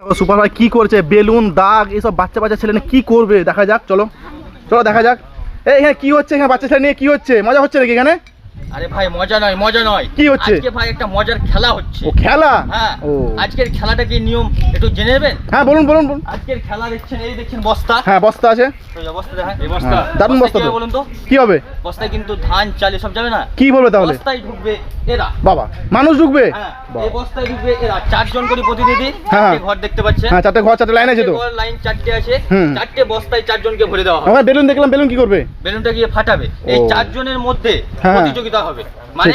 Super ভাই কি করছে? বেলুন, দাগ, এইসব বাচ্চা বাচ্চা ছেলে কি করবে? দেখা যাক, চলো। চলো, দেখা যাক। এই হ্যাঁ কি হচ্ছে? এখানে বাচ্চা ছেলে নিয়ে কি হচ্ছে? মজা হচ্ছে নাকি এখানে? আরে ভাই মজা নয় মজা নয়। কি হচ্ছে? আজকে ভাই একটা মজার খেলা হচ্ছে। ও খেলা? হ্যাঁ ও। আজকের খেলাটা কি নিয়ম একটু জেনে নেবেন? হ্যাঁ বলুন বলুন বলুন। আজকের খেলা দেখছেন এই দেখছেন বস্তা। হ্যাঁ বস্তা আছে। এই বস্তা দেখেন। এই হ্যাঁ, দারুণ বস্তা তো। বলুন তো? কি হবে? বস্তায় কিন্তু ধান চাল সব যাবে না। কি বলবে তাহলে? বস্তায় ঢুকবে এরা। বাবা মানুষ ঢুকবে? হ্যাঁ এই বস্তায় ঢুকবে এরা। চারজন করে প্রতিনিধি হ্যাঁ। চারটে ঘর দেখতে পাচ্ছেন হ্যাঁ চারটে ঘর চারটে লাইন আছে তো। লাইন চারটে আছে। চারটে বস্তায় চারজনকে ভরে দেওয়া হবে। আমরা বেলুন দেখলাম বেলুন কি করবে? বেলুনটা গিয়ে ফাটাবে। এই চারজনের মধ্যে হ্যাঁ। প্রতিযোগিতা হবে। মানে।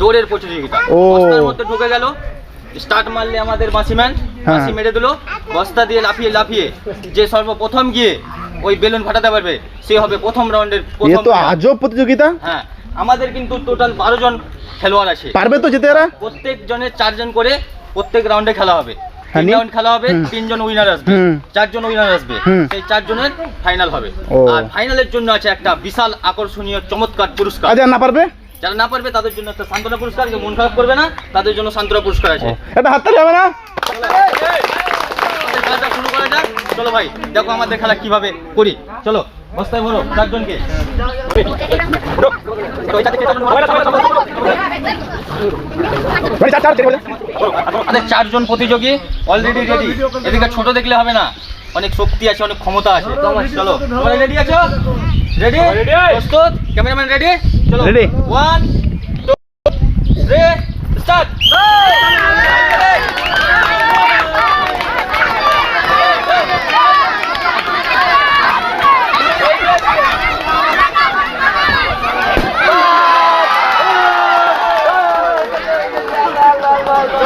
দৌড়ের প্রতিযোগিতা। বস্তার মধ্যে ঢুকে গেল স্টার্ট মারলে আমাদের বাসিম্যান হ্যাঁ। বাসি মেরে দিল বস্তা দিয়ে লাফিয়ে লাফিয়ে যে সর্বপ্রথম গিয়ে ওই বেলুন ফাটাতে পারবে সে হবে প্রথম রাউন্ডের প্রথম তো। আজব প্রতিযোগিতা? হ্যাঁ আমাদের কিন্তু টোটাল বারো জন খেলোয়াড় আছে। পারবে তো যেতে এরা? প্রত্যেক জনের চারজন করে প্রত্যেক রাউন্ডে খেলা হবে। হ্যাঁ, তিন রাউন্ড খেলা হবে তিনজন উইনার আসবে চারজন উইনার আসবে। সেই চারজনের ফাইনাল হবে। আর ফাইনালের জন্য আছে একটা বিশাল আকর্ষণীয় চমৎকার পুরস্কার। না পারবে? যারা না পারবে তাদের জন্য একটা সান্ত্বনা পুরস্কার কেউ মন খারাপ করবে না তাদের জন্য সান্ত্বনা পুরস্কার আছে। এটা হাততালি হবে না? আমাদের খেলাটা শুরু করা যাক। চলো ভাই দেখো আমাদের খেলা কীভাবে করি। চলো বস্তায় ভরো চারজনকে। আমাদের চারজন প্রতিযোগী অলরেডি রেডি এদিকে ছোট দেখলে হবে না। অনেক শক্তি আছে অনেক ক্ষমতা আছে। চলো তোমরা রেডি আছো? রেডি? প্রস্তুত? Cameraman ready? Ready. One two three start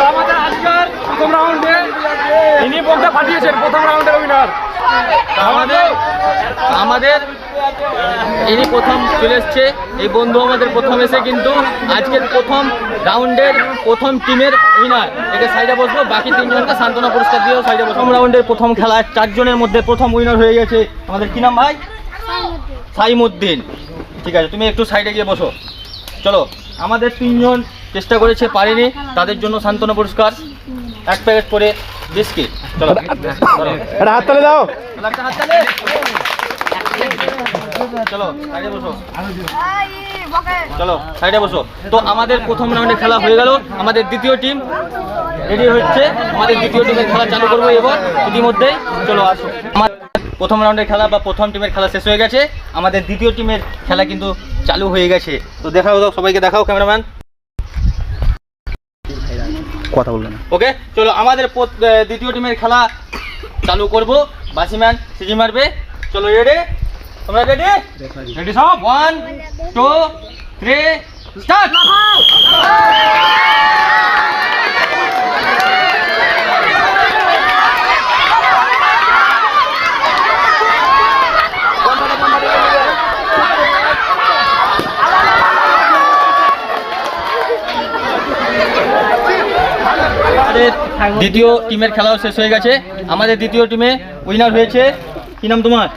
আমাদের আজকের প্রথম রাউন্ডে ইনি বলটা পাঠিয়েছেন প্রথম রাউন্ডের উইনার আমাদের আমাদের, ইনি প্রথম চলে এসছে। এই বন্ধু আমাদের প্রথম এসে কিন্তু আজকের প্রথম রাউন্ডের প্রথম টিমের উইনার এটা সাইডে বসবো, বাকি তিনজনকে সান্ত্বনা পুরস্কার দিয়েও সাইডে প্রথম রাউন্ডের প্রথম খেলায় চারজনের মধ্যে প্রথম উইনার হয়ে গেছে। আমাদের কি নাম ভাই? সাইমুদ্দিন। ঠিক আছে, তুমি একটু সাইডে গিয়ে বসো। চলো, আমাদের তিনজন চেষ্টা করেছে পারেনি, তাদের জন্য সান্ত্বনা পুরস্কার। এক প্যাকেট করে বিস্কিট চলো। এটা দাও। হাত তালে। চলো সাইডে বসো। চলো সাইডে বসো। তো আমাদের প্রথম রাউন্ডে খেলা হয়ে গেল। আমাদের দ্বিতীয় টিম রেডি হচ্ছে। আমাদের দ্বিতীয় টিমের খেলা চালু করব এবার। ইতিমধ্যে চলো আসো। আমার প্রথম রাউন্ডের খেলা বা প্রথম টিমের খেলা শেষ হয়ে গেছে। আমাদের দ্বিতীয় টিমের খেলা কিন্তু চালু হয়ে গেছে। তো দেখাও দাও সবাইকে দেখাও ক্যামেরাম্যান কথা বলবে না। ওকে চলো আমাদের দ্বিতীয় টিমের খেলা চালু করব। বাসিম্যান সিজি মারবে। চলো রেডি তোমরা রেডি রেডি সব? ওয়ান টু থ্রি স্টার্ট আমাদের দ্বিতীয় টিমের খেলাও শেষ হয়ে গেছে। আমাদের দ্বিতীয় টিমে উইনার হয়েছে। কি নাম তোমার?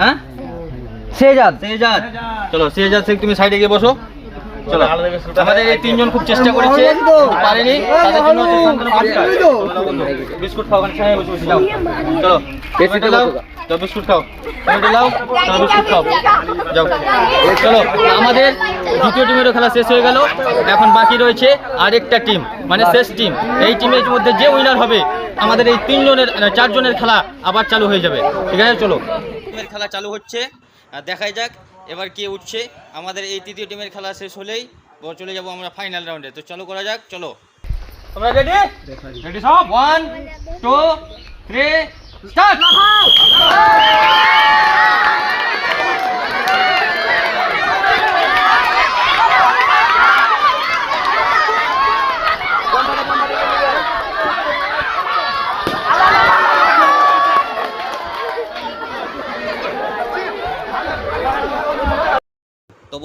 হ্যাঁ? শেহজাদ শেহজাদ চলো শেহজাদ শেখ তুমি সাইডে গিয়ে বসো। চলো। আমাদের এই তিনজন খুব চেষ্টা করেছে, পারেনি। বিস্কুট বসে বসে যাও। চলো বিস্কুট খাও। আমাদের দ্বিতীয় টিমেরও খেলা শেষ হয়ে গেল। এখন বাকি রয়েছে আরেকটা টিম মানে শেষ টিম। এই টিমের মধ্যে যে উইনার হবে, আমাদের এই তিনজনের চারজনের খেলা আবার চালু হয়ে যাবে। ঠিক আছে, চলো। খেলা চালু হচ্ছে। দেখাই যাক এবার কে উঠছে? আমাদের এই তৃতীয় টিমের খেলা শেষ হলেই চলে যাব আমরা ফাইনাল রাউন্ডে তো চলো, করা যাক, চলো। তোমরা রেডি রেডি সব? ওয়ান টু থ্রি স্টার্ট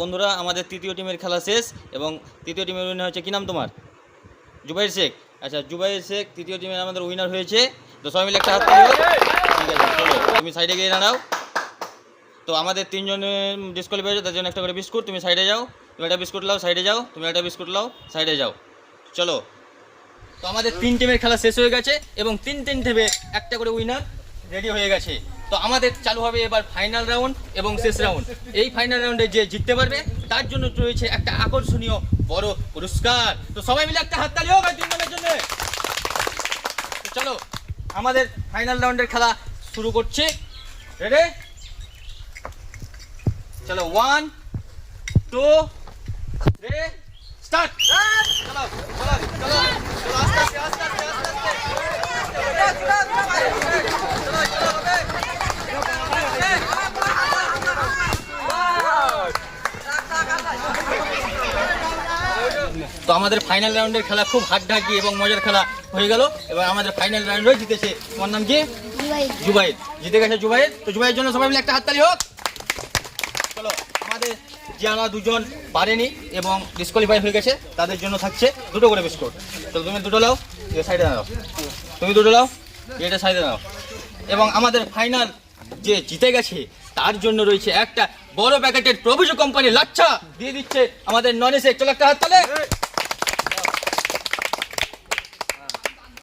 বন্ধুরা, আমাদের তৃতীয় টিমের খেলা শেষ এবং তৃতীয় টিমের উইনার হচ্ছে কি নাম তোমার? জুবাইর শেখ। আচ্ছা জুবাইর শেখ তৃতীয় টিমের আমাদের উইনার হয়েছে। তো সবাই মিলে একটা হাত ঠিক আছে তুমি সাইডে গিয়ে দাঁড়াও। তো আমাদের তিনজনের ডিসকোয়ালিফাই হয়েছে তার জন্য একটা করে বিস্কুট, তুমি সাইডে যাও। তুমি একটা বিস্কুট লাও সাইডে যাও। তুমি একটা বিস্কুট লাও সাইডে যাও। চলো। তো আমাদের তিন টিমের খেলা শেষ হয়ে গেছে এবং তিন তিন টিমে একটা করে উইনার রেডি হয়ে গেছে। তো আমাদের চালু হবে এবার ফাইনাল রাউন্ড এবং শেষ রাউন্ড এই ফাইনাল রাউন্ডে যে জিততে পারবে, তার জন্য রয়েছে একটা আকর্ষণীয় বড় পুরস্কার। তো সবাই মিলে একটা হাততালি হোক তিন জন্য। চলো, আমাদের ফাইনাল রাউন্ডের খেলা শুরু করছে। রেডি চলো ওয়ান টু থ্রি স্টার্ট চলো চলো চলো। তো আমাদের ফাইনাল রাউন্ডের খেলা খুব হাড্ডাহাড্ডি এবং মজার খেলা হয়ে গেল। এবার আমাদের ফাইনাল রাউন্ডে জিতেছে। তোমার নাম কি? জুবাইর জিতে গেছে জুবাইর তো জুবাইয়ের জন্য সবাই মিলে একটা হাততালি হোক। চলো আমাদের জিয়ানা দুজন পারেনি এবং ডিসকোয়ালিফাই হয়ে গেছে। তাদের জন্য থাকছে দুটো করে বিস্কুট। তো তুমি দুটো লাও সাইডে দাও তুমি দুটো লাও এটা সাইডে দাও এবং আমাদের ফাইনাল যে জিতে গেছে তার জন্য রয়েছে একটা বড় প্যাকেটের প্রভিজো কোম্পানি লাচ্ছা দিয়ে দিচ্ছে আমাদের নন এসে চলো একটা হাত তালে